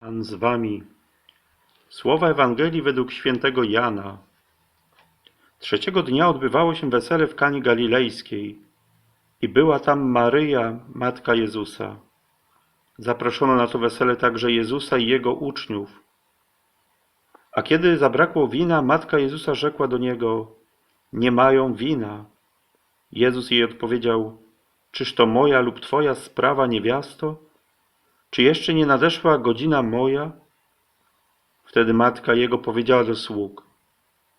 Pan z wami. Słowa Ewangelii według świętego Jana. Trzeciego dnia odbywało się wesele w Kani Galilejskiej i była tam Maryja, matka Jezusa. Zaproszono na to wesele także Jezusa i jego uczniów. A kiedy zabrakło wina, matka Jezusa rzekła do niego: Nie mają wina. Jezus jej odpowiedział: Czyż to moja lub twoja sprawa, niewiasto? Czy jeszcze nie nadeszła godzina moja? Wtedy matka jego powiedziała do sług: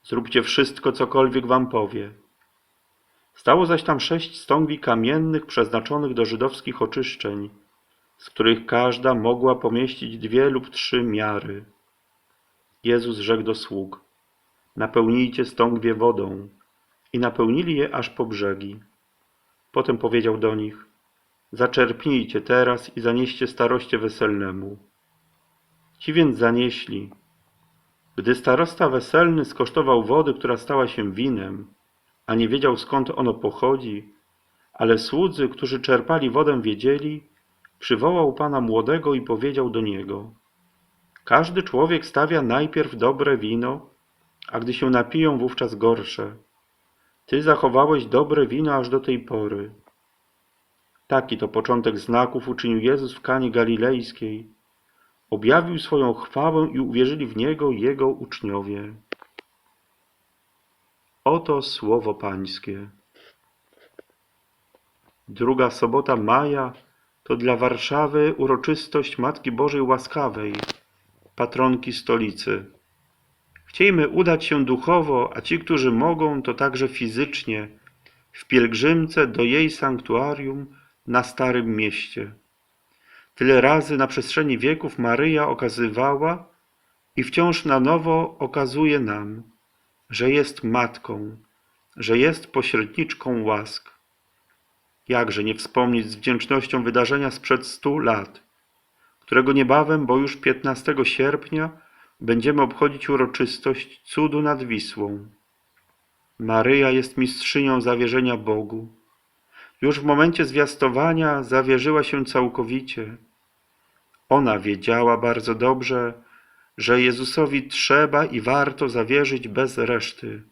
Zróbcie wszystko, cokolwiek wam powie. Stało zaś tam sześć stągwi kamiennych przeznaczonych do żydowskich oczyszczeń, z których każda mogła pomieścić dwie lub trzy miary. Jezus rzekł do sług: Napełnijcie stągwie wodą. I napełnili je aż po brzegi. Potem powiedział do nich: Zaczerpnijcie teraz i zanieście staroście weselnemu. Ci więc zanieśli. Gdy starosta weselny skosztował wody, która stała się winem, a nie wiedział skąd ono pochodzi, ale słudzy, którzy czerpali wodę, wiedzieli, przywołał pana młodego i powiedział do niego: Każdy człowiek stawia najpierw dobre wino, a gdy się napiją, wówczas gorsze. Ty zachowałeś dobre wino aż do tej pory. Taki to początek znaków uczynił Jezus w Kanie Galilejskiej. Objawił swoją chwałę i uwierzyli w Niego Jego uczniowie. Oto słowo Pańskie. Druga sobota maja to dla Warszawy uroczystość Matki Bożej Łaskawej, patronki stolicy. Chciejmy udać się duchowo, a ci, którzy mogą, to także fizycznie, w pielgrzymce do jej sanktuarium na Starym Mieście. Tyle razy na przestrzeni wieków Maryja okazywała i wciąż na nowo okazuje nam, że jest matką, że jest pośredniczką łask. Jakże nie wspomnieć z wdzięcznością wydarzenia sprzed stu lat, którego niebawem, bo już 15 sierpnia, będziemy obchodzić uroczystość cudu nad Wisłą. Maryja jest mistrzynią zawierzenia Bogu. Już w momencie zwiastowania zawierzyła się całkowicie. Ona wiedziała bardzo dobrze, że Jezusowi trzeba i warto zawierzyć bez reszty.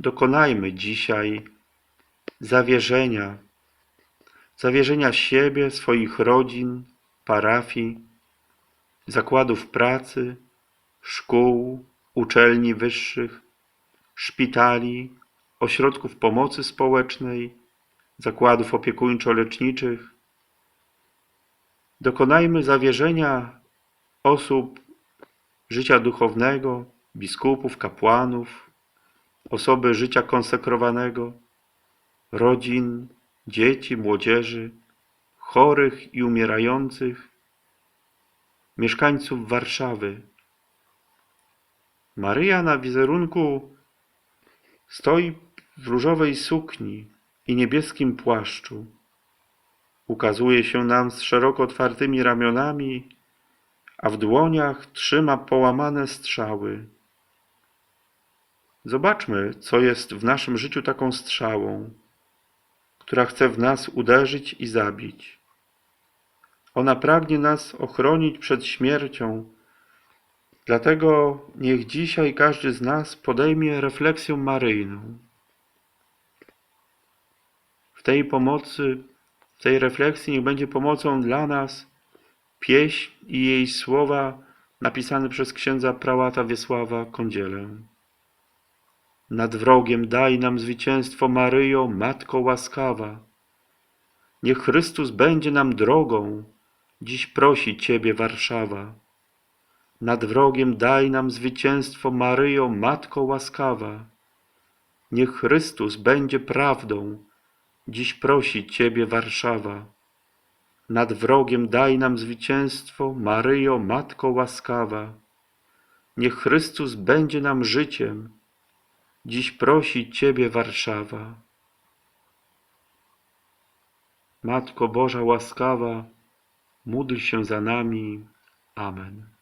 Dokonajmy dzisiaj zawierzenia, zawierzenia siebie, swoich rodzin, parafii, zakładów pracy, szkół, uczelni wyższych, szpitali, ośrodków pomocy społecznej, zakładów opiekuńczo-leczniczych. Dokonajmy zawierzenia osób życia duchownego, biskupów, kapłanów, osoby życia konsekrowanego, rodzin, dzieci, młodzieży, chorych i umierających, mieszkańców Warszawy. Maryja na wizerunku stoi w różowej sukni i niebieskim płaszczu. Ukazuje się nam z szeroko otwartymi ramionami, a w dłoniach trzyma połamane strzały. Zobaczmy, co jest w naszym życiu taką strzałą, która chce w nas uderzyć i zabić. Ona pragnie nas ochronić przed śmiercią. Dlatego niech dzisiaj każdy z nas podejmie refleksję maryjną. Tej pomocy, w tej refleksji niech będzie pomocą dla nas pieśń i jej słowa napisane przez księdza prałata Wiesława Kądzielę. Nad wrogiem daj nam zwycięstwo Maryjo, Matko łaskawa. Niech Chrystus będzie nam drogą, Dziś prosi Ciebie Warszawa. Nad wrogiem daj nam zwycięstwo, Maryjo, Matko łaskawa. Niech Chrystus będzie prawdą, dziś prosi Ciebie Warszawa. Nad wrogiem daj nam zwycięstwo, Maryjo, Matko łaskawa. Niech Chrystus będzie nam życiem, dziś prosi Ciebie Warszawa. Matko Boża łaskawa, Módl się za nami. Amen.